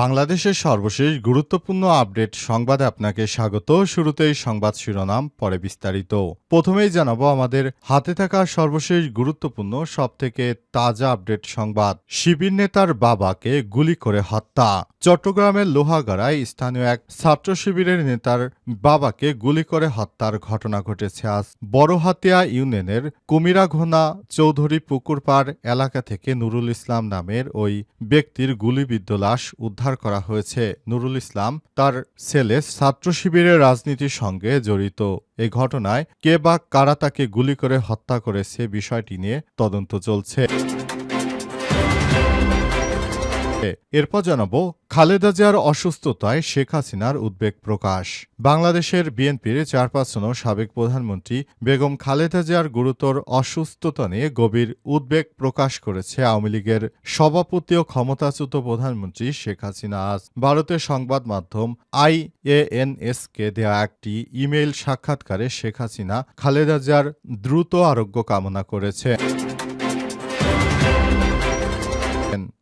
বাংলাদেশের সর্বশেষ গুরুত্বপূর্ণ আপডেট সংবাদে আপনাকে স্বাগত। শুরুতেই সংবাদ শিরোনাম, পরে বিস্তারিত। প্রথমেই জানাব আমাদের হাতে থাকা সর্বশেষ গুরুত্বপূর্ণ, সবথেকে তাজা আপডেট সংবাদ। শিবির নেতার বাবাকে গুলি করে হত্যা। চট্টগ্রামের লোহাগাড়ায় স্থানীয় এক ছাত্র শিবিরের নেতার বাবাকে গুলি করে হত্যার ঘটনা ঘটেছে আজ। বড়হাতিয়া ইউনিয়নের কুমিরাঘোনা চৌধুরী পুকুরপাড় এলাকা থেকে নুরুল ইসলাম নামের ওই ব্যক্তির গুলিবিদ্ধ লাশ উদ্ধার করা হয়েছে। নুরুল ইসলাম তার ছেলে ছাত্র শিবিরের রাজনীতির সঙ্গে জড়িত। এ ঘটনায় কে বা কারা তাকে গুলি করে হত্যা করেছে বিষয়টি নিয়ে তদন্ত চলছে। এরপর জানাব, খালেদা জিয়ার অসুস্থতায় শেখ হাসিনার উদ্বেগ প্রকাশ। বাংলাদেশের বিএনপির চেয়ারপারসন ও সাবেক প্রধানমন্ত্রী বেগম খালেদা জিয়ার গুরুতর অসুস্থতা নিয়ে গভীর উদ্বেগ প্রকাশ করেছে আওয়ামী লীগের সভাপতি ও ক্ষমতাচ্যুত প্রধানমন্ত্রী শেখ হাসিনা। আজ ভারতের সংবাদ মাধ্যম আইএএনএসকে দেয়া একটি ইমেইল সাক্ষাৎকারে শেখ হাসিনা খালেদা জিয়ার দ্রুত আরোগ্য কামনা করেছে।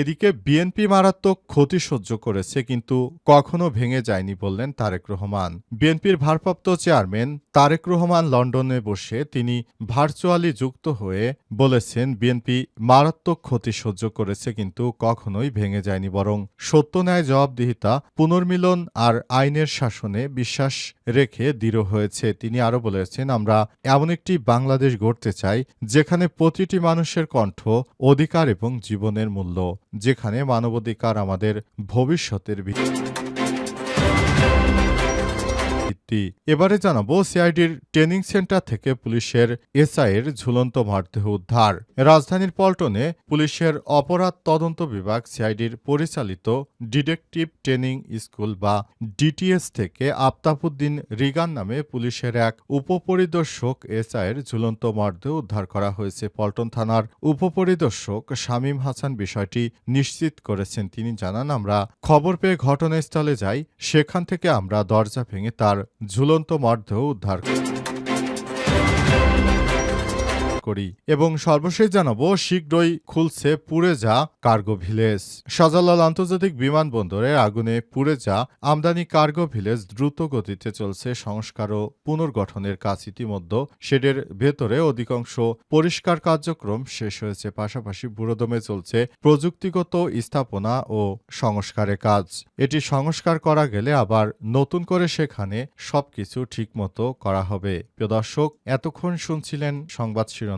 এদিকে বিএনপি মারাত্মক ক্ষতি সহ্য করেছে, কিন্তু কখনো ভেঙে যায়নি বললেন তারেক রহমান। বিএনপির ভারপ্রাপ্ত চেয়ারম্যান তারেক রহমান লন্ডনে বসে তিনি ভার্চুয়ালি যুক্ত হয়ে বলেছেন বিএনপি মারাত্মক ক্ষতি সহ্য করেছে, কিন্তু কখনোই ভেঙে যায়নি, বরং সত্য ন্যায় জবাবদিহিতা, পুনর্মিলন আর আইনের শাসনে বিশ্বাস রেখে দৃঢ় হয়েছে। তিনি আরও বলেছেন, আমরা এমন একটি বাংলাদেশ গড়তে চাই, যেখানে প্রতিটি মানুষের কণ্ঠ, অধিকার এবং জীবনের মূল্য যেখানে মানবাধিকার আমাদের ভবিষ্যতের ভিত্তি। ভিত্তি এবারে জানাব সিআইডির ট্রেনিং সেন্টার থেকে পুলিশের এসআইয়ের ঝুলন্ত মরদেহ উদ্ধার। রাজধানীর পল্টনে পুলিশের অপরাধ তদন্ত বিভাগ সিআইডির পরিচালিত ডিটেকটিভ ট্রেনিং স্কুল বা ডিটিএস থেকে আফতাবুদ্দিন রিগান নামে পুলিশের এক উপপরিদর্শক এসআইয়ের ঝুলন্ত মরদেহ উদ্ধার করা হয়েছে পল্টন থানার উপপরিদর্শক শামীম হাসান। বিষয়টি নিশ্চিত করেছেন তিনি। জানান, আমরা খবর পেয়ে ঘটনাস্থলে যাই, সেখান থেকে আমরা দরজা ভেঙে তার ঝুলন্ত মর্ধ উদ্ধার করি এবং সর্বশেষ জানাব, শীঘ্রই খুলছে পুড়ে যা কার্গো ভিলেজ। শাহজালাল আন্তর্জাতিক বিমানবন্দরে আগুনে পুড়ে যা আমদানি কার্গো ভিলেজ দ্রুত গতিতে চলছে সংস্কার ও পুনর্গঠনের কাজ ইতিমধ্যে। শেডের ভেতরে অধিকাংশ পরিষ্কার কার্যক্রম শেষ হয়েছে, পাশাপাশি বুড়োদমে চলছে প্রযুক্তিগত স্থাপনা ও সংস্কারের কাজ। এটি সংস্কার করা গেলে আবার নতুন করে সেখানে সবকিছু ঠিকমতো করা হবে। প্রিয় দর্শক, এতক্ষণ শুনছিলেন সংবাদ শিরোনাম।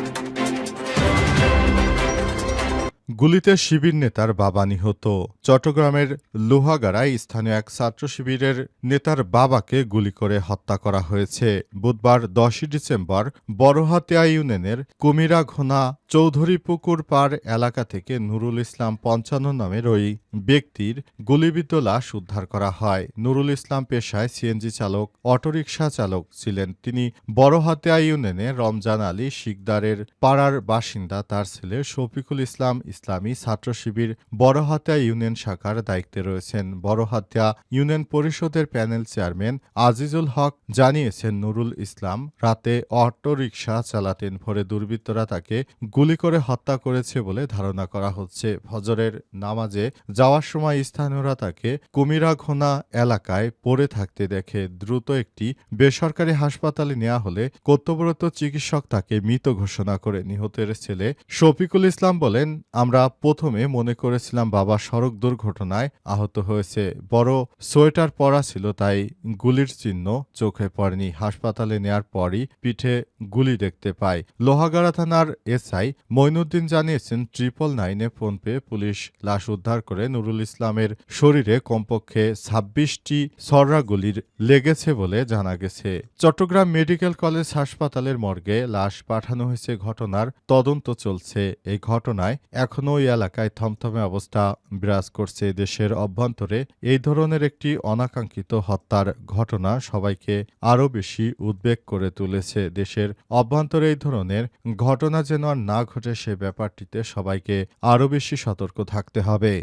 গুলিতে শিবির নেতার বাবা নিহত। চট্টগ্রামের লোহাগাড়ায় স্থানীয় এক ছাত্র শিবিরের নেতার বাবাকে গুলি করে হত্যা করা হয়েছে। বুধবার দশই ডিসেম্বর বড়হাতিয়া ইউনিয়নের কুমিরাঘোনা চৌধুরীপুকুর পাড় এলাকা থেকে নুরুল ইসলাম পঞ্চান্ন নামের ওই ব্যক্তির গুলিবিদ্ধ লাশ উদ্ধার করা হয়। নুরুল ইসলাম পেশায় সিএনজি চালক, অটোরিকশা চালক ছিলেন। তিনি বড়হাতিয়া ইউনিয়নে রমজান আলী শিকদারের পাড়ার বাসিন্দা। তার ছেলে শফিকুল ইসলাম ইসলামী ছাত্র শিবির বড়হাতিয়া ইউনিয়ন শাখার দায়িত্বে রয়েছেন। বড়হাতিয়া ইউনিয়ন পরিষদের প্যানেল চেয়ারম্যান আজিজুল হক জানিয়েছেন, নুরুল ইসলাম রাতে অটোরিকশা চালাতেন, ভোরে দুর্বৃত্তরা তাকে গুলি করে হত্যা করেছে বলে ধারণা করা হচ্ছে। ফজরের নামাজে যাওয়ার সময় স্থানীয়রা তাকে কুমিরাঘোনা এলাকায় পড়ে থাকতে দেখে দ্রুত একটি বেসরকারি হাসপাতালে নেওয়া হলে কর্তব্যরত চিকিৎসক তাকে মৃত ঘোষণা করে। নিহতের ছেলে শফিকুল ইসলাম বলেন, আমরা আমরা প্রথমে মনে করেছিলাম বাবা সড়ক দুর্ঘটনায় আহত হয়েছে। বড় সোয়েটার পরা ছিল, তাই গুলির চিহ্ন চোখে পড়েনি। হাসপাতালে নেয়ার পরই পিঠে গুলি দেখতে পাই লোহাগাড়া থানার এসআই মইনুদ্দিন জানিয়েছেন, ট্রিপল নাইনে ফোন পেয়ে পুলিশ লাশ উদ্ধার করে নুরুল ইসলামের শরীরে কমপক্ষে ছাব্বিশটি সররা গুলির লেগেছে বলে জানা গেছে। চট্টগ্রাম মেডিকেল কলেজ হাসপাতালের মর্গে লাশ পাঠানো হয়েছে। ঘটনার তদন্ত চলছে। এই ঘটনায় এখনও ওই এলাকায় থমথমে অবস্থা বিরাজ করছে দেশের অভ্যন্তরে। এই ধরনের একটি অনাকাঙ্ক্ষিত হত্যার ঘটনা সবাইকে আরও বেশি উদ্বেগ করে তুলেছে দেশের অভ্যন্তরে এই ধরনের ঘটনা যেন আর না ঘটে সে ব্যাপারটিতে সবাইকে আরও বেশি সতর্ক থাকতে হবে।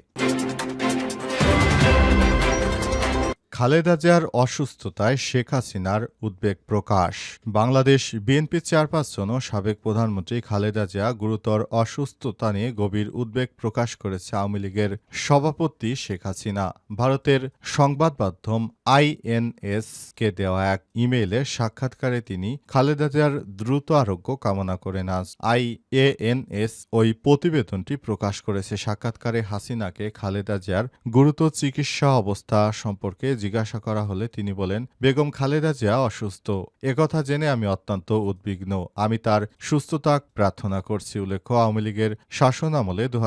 খালেদা জিয়ার অসুস্থতায় শেখ হাসিনার উদ্বেগ প্রকাশ। বাংলাদেশ বিএনপি চেয়ারপারসন ও সাবেক প্রধানমন্ত্রী খালেদা জিয়া গুরুতর অসুস্থতা নিয়ে গভীর উদ্বেগ প্রকাশ করেছে আওয়ামী লীগের সভাপতি শেখ হাসিনা। ভারতের সংবাদ মাধ্যম আইএনএস কে দেওয়া এক ইমেইলে সাক্ষাৎকারে তিনি খালেদা জিয়ার দ্রুত আরোগ্য কামনা করেন আজ। আইএএনএস ওই প্রতিবেদনটি প্রকাশ করেছে। সাক্ষাৎকারে হাসিনাকে খালেদা জিয়ার গুরুতর চিকিৎসা অবস্থা সম্পর্কে জিজ্ঞাসা করা হলে তিনি বলেন, বেগম খালেদা জিয়া অসুস্থ। একথা জেনে আমি অত্যন্ত উদ্বিগ্ন। আমি তার সুস্থতা প্রার্থনা করছি। উল্লেখ্য, আওয়ামী লীগের শাসন আমলে দু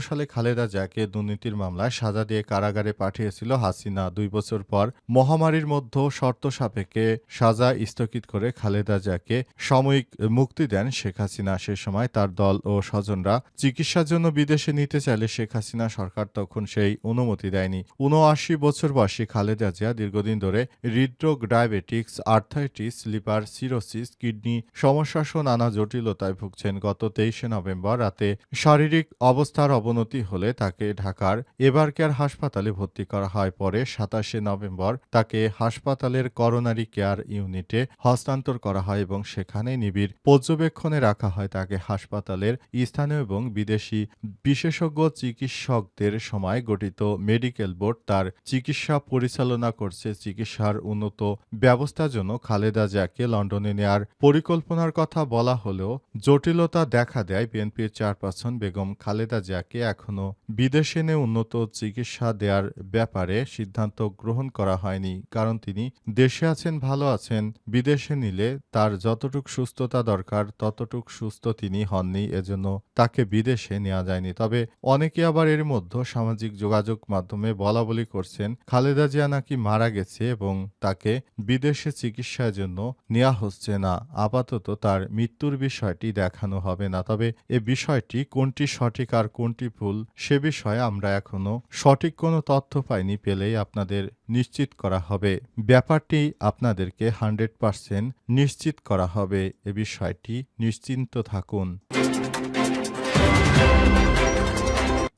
সালে খালেদা জিয়াকে দুর্নীতির মামলায় সাজা দিয়ে কারাগারে পাঠিয়েছিল হাসিনা। দুই বছর পর মহামারীর মধ্যে শর্ত সাপেক্ষে সাজা স্থগিত করে খালেদা জিয়াকে সাময়িক মুক্তি দেন শেখ হাসিনা। সে সময় তার দল ও স্বজনরা চিকিৎসার জন্য বিদেশে নিতে চাইলে শেখ হাসিনা সরকার তখন সেই অনুমতি দেয়নি। উনআশি বছর বয়সী খালেদা জিয়া দীর্ঘদিন ধরে হৃদরোগ, diabetics, arthritis, liver cirrhosis, kidney সমস্যা সহ নানা জটিলতায় ভুগছেন। গত তেইশে নভেম্বর রাতে শারীরিক অবস্থার অবনতি হলে তাকে ঢাকার এবার কেয়ার হাসপাতালে ভর্তি করা হয়। পরে সাতাশে নভেম্বর তাকে হাসপাতালের করোনারি কেয়ার ইউনিটে হস্তান্তর করা হয় এবং সেখানে নিবিড় পর্যবেক্ষণে রাখা হয় তাকে হাসপাতালের স্থানীয় এবং বিদেশি বিশেষজ্ঞ চিকিৎসকদের সময় গঠিত মেডিকেল বোর্ড তার চিকিৎসা পরিচালনা করছে চিকিৎসার উন্নত ব্যবস্থার জন্য খালেদা জিয়াকে লন্ডনে নেয়ার পরিকল্পনার কথা বলা হলেও জটিলতা দেখা দেয় বিএনপির চেয়ারপারসন বেগম খালেদা জিয়াকে এখনও বিদেশে এনে উন্নত চিকিৎসা দেওয়ার ব্যাপারে সিদ্ধান্ত গ্রহণ করা হয়নি, কারণ তিনি দেশে আছেন, ভালো আছেন, বিদেশে নিলে তার যতটুক সুস্থতা দরকার ততটুক সুস্থ তিনি হননি, এজন্য তাকে বিদেশে নেওয়া যায়নি। তবে অনেকে আবার এর মধ্যে সামাজিক যোগাযোগ মাধ্যমে বলা বলি করছেন খালেদা জিয়া নাকি মারা গেছে এবং তাকে বিদেশে চিকিৎসার জন্য নেওয়া হচ্ছে না, আপাতত তার মৃত্যুর বিষয়টি দেখানো হবে না। তবে এ বিষয়টি কোনটি সঠিক আর কোনটি ভুল, সে বিষয়ে আমরা এখনও সঠিক কোনো তথ্য পাইনি পেলেই আপনাদের নিশ্চিত করা হবে। ব্যাপারটি আপনাদেরকে হান্ড্রেড পার্সেন্ট নিশ্চিত করা হবে। এ বিষয়টি নিশ্চিন্ত থাকুন।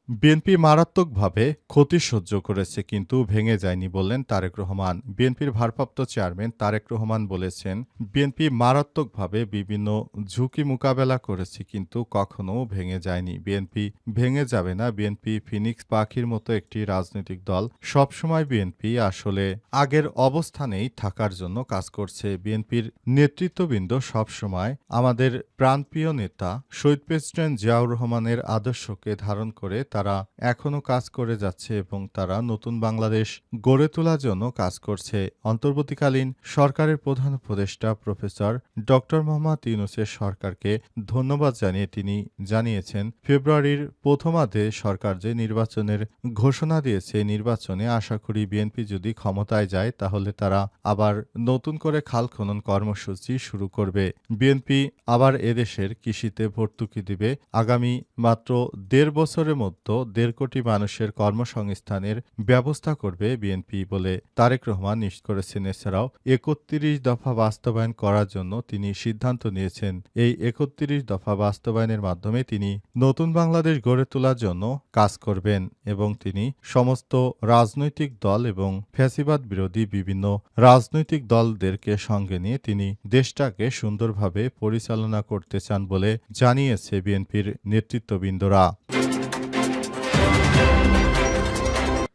বিএনপি মারাত্মকভাবে ক্ষতি সহ্য করেছে, কিন্তু ভেঙে যায়নি বললেন তারেক রহমান। বিএনপির ভারপ্রাপ্ত চেয়ারম্যান তারেক রহমান বলেছেন, বিএনপি মারাত্মকভাবে বিভিন্ন ঝুঁকি মোকাবেলা করেছে, কিন্তু কখনো ভেঙে যায়নি। বিএনপি ভেঙে যাবে না, বিএনপি ফিনিক্স পাখির মতো একটি রাজনৈতিক দল। সবসময় বিএনপি আসলে আগের অবস্থানেই থাকার জন্য কাজ করছে। বিএনপির নেতৃত্ববৃন্দ সবসময় আমাদের প্রাণপ্রিয় নেতা শহীদ প্রেসিডেন্ট জিয়াউর রহমানের আদর্শকে ধারণ করে তারা এখনও কাজ করে যাচ্ছে এবং তারা নতুন বাংলাদেশ গড়ে তোলার জন্য কাজ করছে। অন্তর্বর্তীকালীন সরকারের প্রধান উপদেষ্টা প্রফেসর ডক্টর মোহাম্মদ ইউনুসের সরকারকে ধন্যবাদ জানিয়ে তিনি জানিয়েছেন, ফেব্রুয়ারির প্রথমার্ধে সরকার যে নির্বাচনের ঘোষণা দিয়েছে নির্বাচনে আশা করি বিএনপি যদি ক্ষমতায় যায়, তাহলে তারা আবার নতুন করে খাল খনন কর্মসূচি শুরু করবে। বিএনপি আবার এদেশের কৃষিতে ভর্তুকি দিবে। আগামী মাত্র দেড় বছরের মধ্যে দেড় কোটি মানুষের কর্মসংস্থানের ব্যবস্থা করবে বিএনপি বলে তারেক রহমান নিশ্চিত করেছেন। এছাড়াও একত্রিশ দফা বাস্তবায়ন করার জন্য তিনি সিদ্ধান্ত নিয়েছেন। এই একত্রিশ দফা বাস্তবায়নের মাধ্যমে তিনি নতুন বাংলাদেশ গড়ে তোলার জন্য কাজ করবেন এবং তিনি সমস্ত রাজনৈতিক দল এবং ফ্যাসিবাদ বিরোধী বিভিন্ন রাজনৈতিক দলদেরকে সঙ্গে নিয়ে তিনি দেশটাকে সুন্দরভাবে পরিচালনা করতে চান বলে জানিয়েছে বিএনপির নেতৃত্ববৃন্দরা।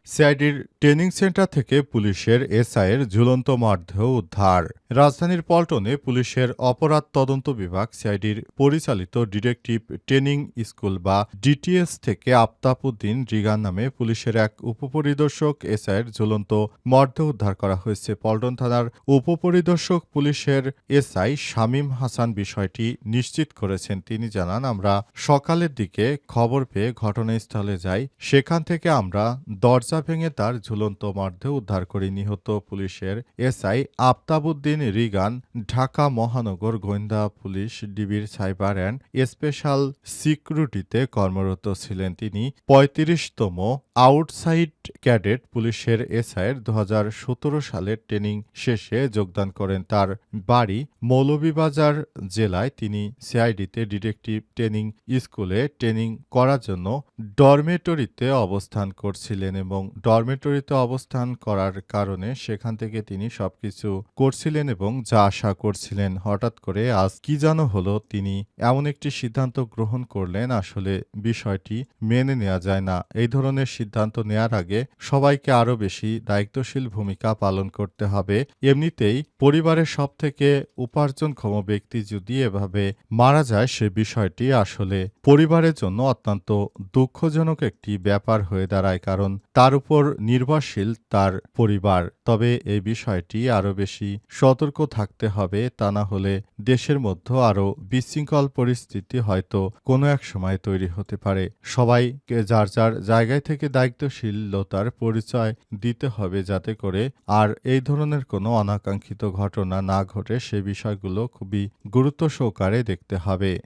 সিআইডির ট্রেনিং সেন্টার থেকে পুলিশের এসআইয়ের ঝুলন্ত মরদেহ উদ্ধার। রাজধানীর পল্টনে পুলিশের অপরাধ তদন্ত বিভাগ সিআইডির পরিচালিত ডিটেকটিভ ট্রেনিং স্কুল বা ডিটিএস থেকে আফতাবউদ্দিন রিগান নামে পুলিশের এক উপপরিদর্শক এসআইয়ের ঝুলন্ত মরদেহ উদ্ধার করা হয়েছে। পল্টন থানার উপপরিদর্শক পুলিশের এসআই শামীম হাসান বিষয়টি নিশ্চিত করেছেন। তিনি জানান, আমরা সকালের দিকে খবর পেয়ে ঘটনাস্থলে যাই। সেখান থেকে আমরা দরজা ভেঙে তার ঝুলন্ত মরদেহ উদ্ধার করে নিহত পুলিশের এসআই আফতাবুদ্দিন রিগান, ঢাকা মহানগর গোয়েন্দা police Dibir cyber and special সিকিউরিটিতে কর্মরত ছিলেন তিনি পঁয়ত্রিশতম আউটসাইড ক্যাডেট পুলিশের এসআইয়ের দু সালের ট্রেনিং শেষে যোগদান করেন তার বাড়ি মৌলভীবাজার জেলায়। তিনি সিআইডিতে ডিটেকটিভ ট্রেনিং স্কুলে ট্রেনিং করার জন্য ডরমেটরিতে অবস্থান করছিলেন এবং ডরমেটরিতে অবস্থান করার কারণে সেখান থেকে তিনি সবকিছু করছিলেন এবং যা আশা করছিলেন, হঠাৎ করে আজ কি যেন হলো, তিনি এমন একটি সিদ্ধান্ত গ্রহণ করলেন, আসলে বিষয়টি মেনে নেওয়া যায় না। এই ধরনের সিদ্ধান্ত নেয়ার আগে সবাইকে আরও বেশি দায়িত্বশীল ভূমিকা পালন করতে হবে। এমনিতেই পরিবারের সব থেকে উপার্জনক্ষম ব্যক্তি যদি এভাবে মারা যায়, সে বিষয়টি আসলে পরিবারের জন্য অত্যন্ত দুঃখজনক একটি ব্যাপার হয়ে দাঁড়ায়। কারণ তার উপর নির্ভরশীল তার পরিবার। তবে এই বিষয়টি আরও বেশি সতর্ক থাকতে হবে, তা না হলে দেশের মধ্যে আরও বিশৃঙ্খল পরিস্থিতি হয়তো কোনো এক সময় তৈরি হতে পারে। সবাইকে যার যার জায়গায় থেকে দায়িত্বশীলতার পরিচয় দিতে হবে যাতে করে আর এই ধরনের কোনো অনাকাঙ্ক্ষিত ঘটনা না ঘটে, সে বিষয়গুলো খুবই গুরুত্ব সহকারে দেখতে হবে।